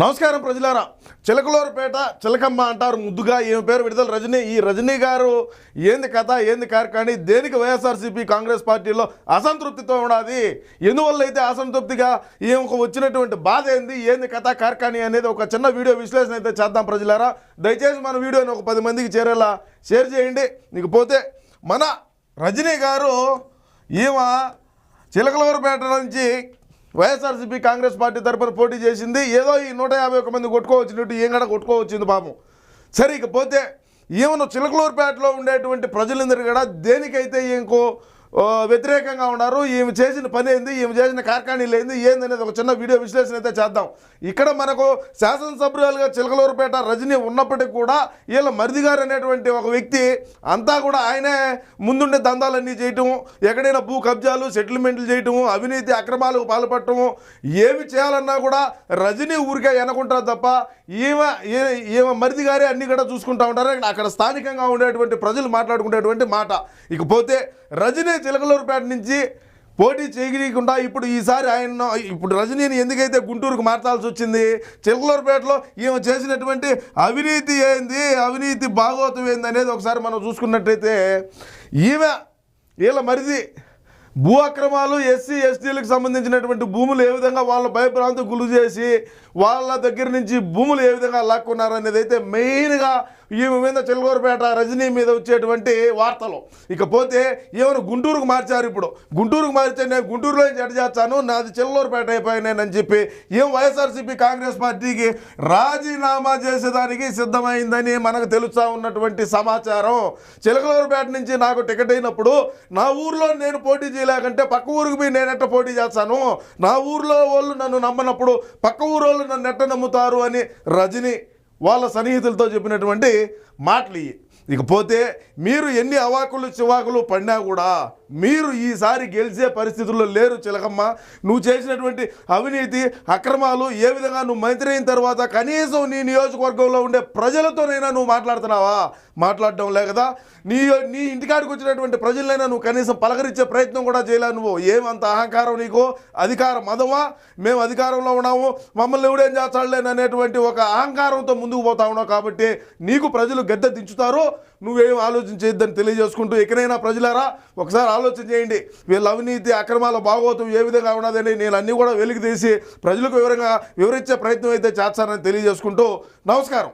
నమస్కారం ప్రజలారా. చిలకలూరుపేట చిలకమ్మ అంటారు ముద్దుగా ఈమె పేరు విడుదల రజనీ. ఈ రజనీ గారు ఏంది కథ ఏంది కార్యక్రమం దేనికి వైఎస్ఆర్సీపీ కాంగ్రెస్ పార్టీలో అసంతృప్తితో ఉన్నది ఎందువల్ల అయితే అసంతృప్తిగా ఈమెకు వచ్చినటువంటి బాధ ఏంది ఏంది కథ కార్యక్రమం అనేది ఒక చిన్న వీడియో విశ్లేషణ అయితే చేద్దాం ప్రజలారా. దయచేసి మన వీడియోని ఒక పది మందికి చేరేలా షేర్ చేయండి. నీకు పోతే మన రజనీ గారు ఈమె చిలకలూరుపేట నుంచి వైఎస్ఆర్సీపీ కాంగ్రెస్ పార్టీ తరఫున పోటీ చేసింది. ఏదో ఈ నూట యాభై ఒక మంది కొట్టుకోవచ్చినట్టు ఏం కూడా కొట్టుకోవచ్చింది పాపం సరే ఇకపోతే ఈమెను చిలకలూరుపేటలో ఉండేటువంటి ప్రజలందరూ కూడా దేనికైతే ఇంకో వ్యతిరేకంగా ఉన్నారు. ఈమె చేసిన పని ఏంది? ఈమె చేసిన కార్ఖానీలు ఏంది? ఏందనేది ఒక చిన్న వీడియో విశ్లేషణ అయితే చేద్దాం. ఇక్కడ మనకు శాసనసభ్యులుగా చిలకలూరుపేట రజనీ ఉన్నప్పటికీ కూడా వీళ్ళ మరిది గారు అనేటువంటి ఒక వ్యక్తి అంతా కూడా ఆయనే ముందుండే దందాలన్నీ చేయటం ఎక్కడైనా భూ కబ్జాలు సెటిల్మెంట్లు చేయటం అవినీతి అక్రమాలకు పాల్పడటం ఏమి చేయాలన్నా కూడా రజనీ ఊరికే ఎనకుంటారు తప్ప ఈమె ఈమె మరిది గారే అన్ని కూడా చూసుకుంటా ఉంటారు. అక్కడ స్థానికంగా ఉండేటువంటి ప్రజలు మాట్లాడుకునేటువంటి మాట. ఇకపోతే రజనీ చిలకలూరుపేట నుంచి పోటీ చేయకుండా ఇప్పుడు ఈసారి ఆయన ఇప్పుడు రజనీని ఎందుకైతే గుంటూరుకు మార్చాల్సి వచ్చింది? చిలకలూరుపేటలో ఈమె చేసినటువంటి అవినీతి ఏంది? అవినీతి భాగోతం ఏంది అనేది ఒకసారి మనం చూసుకున్నట్టయితే ఈమె వీళ్ళ మరిది భూ అక్రమాలు ఎస్సీ ఎస్టీలకు సంబంధించినటువంటి భూములు ఏ విధంగా వాళ్ళ భయభ్రాంతి గులు చేసి వాళ్ళ దగ్గర నుంచి భూములు ఏ విధంగా లాక్కున్నారు అనేది అయితే మెయిన్గా ఈమె మీద చిలకూరుపేట రజనీ మీద వచ్చేటువంటి వార్తలు. ఇకపోతే ఈమెను గుంటూరుకు మార్చారు ఇప్పుడు. గుంటూరుకు మార్చే నేను గుంటూరులో నుంచి చేస్తాను? నాది చెల్లూరుపేట అయిపోయినానని చెప్పి ఏం వైఎస్ఆర్సీపీ కాంగ్రెస్ పార్టీకి రాజీనామా చేసేదానికి సిద్ధమైందని మనకు తెలుస్తా ఉన్నటువంటి సమాచారం. చిలకలూరుపేట నుంచి నాకు టికెట్ అయినప్పుడు నా ఊర్లో నేను పోటీ చేయలేకంటే పక్క ఊరికి పోయి నేను ఎట్ట పోటీ చేస్తాను? నా ఊర్లో వాళ్ళు నన్ను నమ్మనప్పుడు పక్క ఊరు వాళ్ళు నన్ను ఎట్ట నమ్ముతారు అని రజనీ వాళ్ళ సన్నిహితులతో చెప్పినటువంటి మాటలు ఇవి ఇకపోతే మీరు ఎన్ని అవాకులు చివాకులు పడినా కూడా మీరు ఈసారి గెలిచే పరిస్థితుల్లో లేరు చిలకమ్మ. నువ్వు చేసినటువంటి అవినీతి అక్రమాలు ఏ విధంగా నువ్వు మంత్రి అయిన తర్వాత కనీసం నీ నియోజకవర్గంలో ఉండే ప్రజలతోనైనా నువ్వు మాట్లాడుతున్నావా? మాట్లాడడం లే కదా. నీ నీ ఇంటికాడికి వచ్చినటువంటి ప్రజలైనా నువ్వు కనీసం పలకరించే ప్రయత్నం కూడా చేయలేవు నువ్వు. ఏమంత అహంకారం నీకు? అధికార మదమా మేము అధికారంలో ఉన్నాము. మమ్మల్ని ఎవడేం చేస్తాడులేననేటువంటి ఒక అహంకారంతో ముందుకు పోతా ఉన్నావు కాబట్టి నీకు ప్రజలు గద్దె దించుతారు. నువ్వేం ఆలోచించేద్దని తెలియజేసుకుంటూ ఎక్కడైనా ప్రజలారా ఒకసారి ఆలోచన చేయండి. వీళ్ళ అవినీతి అక్రమాల భాగవతం ఏ విధంగా ఉన్నదని నేను అన్నీ కూడా వెలికి తీసి ప్రజలకు వివరంగా వివరించే ప్రయత్నం అయితే చేస్తానని తెలియజేసుకుంటూ నమస్కారం.